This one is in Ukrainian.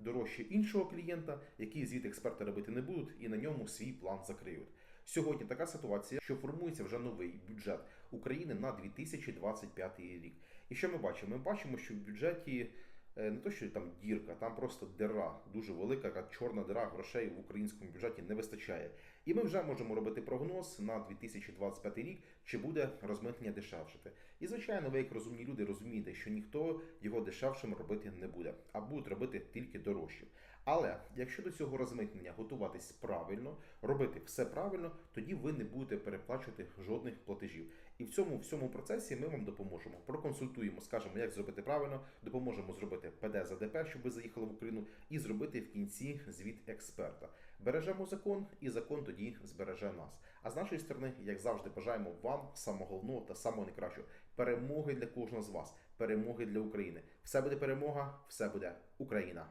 дорожче іншого клієнта, який звіт експерти робити не будуть, і на ньому свій план закриють. Сьогодні така ситуація, що формується вже новий бюджет України на 2025 рік. І що ми бачимо? Ми бачимо, що в бюджеті не то, що там дірка, там просто дира, дуже велика, яка чорна дира грошей в українському бюджеті не вистачає. І ми вже можемо робити прогноз на 2025 рік, чи буде розмитнення дешевшити. І звичайно, ви як розумні люди розумієте, що ніхто його дешевшим робити не буде, а будуть робити тільки дорожчим. Але якщо до цього розмитнення готуватись правильно, робити все правильно, тоді ви не будете переплачувати жодних платежів. І в цьому всьому процесі ми вам допоможемо. Проконсультуємо, скажемо, як зробити правильно, допоможемо зробити ПД за ДП, щоб ви заїхали в Україну, і зробити в кінці звіт експерта. Бережемо закон, і закон тоді збереже нас. А з нашої сторони, як завжди, бажаємо вам самого та самого найкращого перемоги для кожного з вас, перемоги для України. Все буде перемога, все буде Україна.